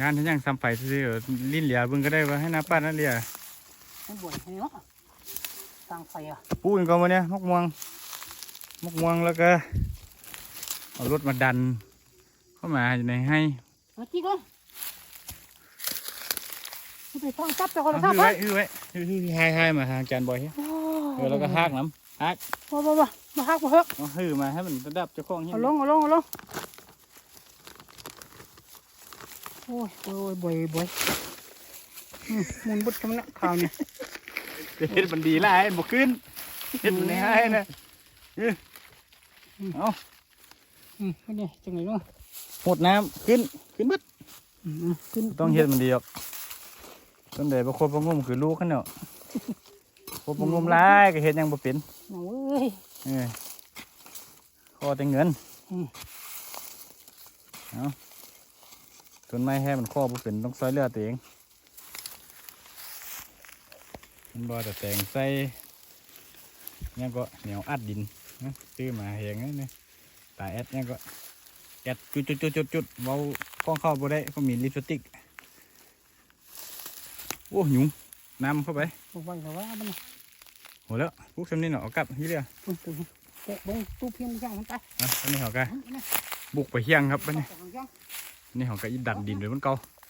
งานที่ยังซ้ำไปซื่อๆลิ้นเหลียเบิ่งก็ได้ว่าให้น้าป้าน้าเหลียไม่บ่นให้เนาะสร้างไฟอะปูนก็มาเนี่ยมกม่วงมกม่วงแล้วก็เอารถมาดัน เข้ามาอยู่ในให้มาจี้ก่อนไม่ไปต้องจับแต่คนเอาละทับฮือไปไว้ฮือไว้ฮือฮือให้ให้มาทางจานบอยเฮ้ยเออแล้วก็ฮักน้ำฮักบ่บ่บ่มาฮักบ่เฮกเอาฮือมาให้มันระดับเจ้าของเห็นเอาลงเอาลงเอาลง โอ้ยโอ้ยบ่อยบ่อยอืมหมุนบุดกันละข่าวเนี่ยเฮ็ดมันดีหลายบ่ขึ้นเฮ็ดมันให้นะเออเอาอืมไม่ได้จังไหนเนาะหดน้ำขึ้นขึ้นเบิดอืมขึ้นต้องเฮ็ดมันดีออกต้นใดบ่ครบบ่งมคือลูกเขาเนาะครบบ่งมหลายก็เฮ็ดหยังบ่เป็นเอาเว้ยเออขอแต่เงินอืมเอา ต้นไม้แห้มันข้อบ่เป็นต้องซอยเหลือตัวเองมันบ่แต่แต่งใส่ยังก็เหนียวอัดดินนะซื้อมาเฮงนี่ตาแอดยังก็แอดจุดจุดจุดจุดจุดเว้าป้องเข้าบ่ได้ก็มีลิปสติกโอ้หยุงน้ำเข้าไปบอกว่าแต่ว่ามันโหแล้วพวกสำนี้เนาะเอากลับที่เรือตุ้มตุ้มแกะเบิ้งตู้เพียงย่างมันไปนะอันนี้เขาก็เอาเอาบุกไปเฮียงครับอันนี้ เอาเอาเอาอันนี่เขาก็อีดันดินไว้บนเก่าเ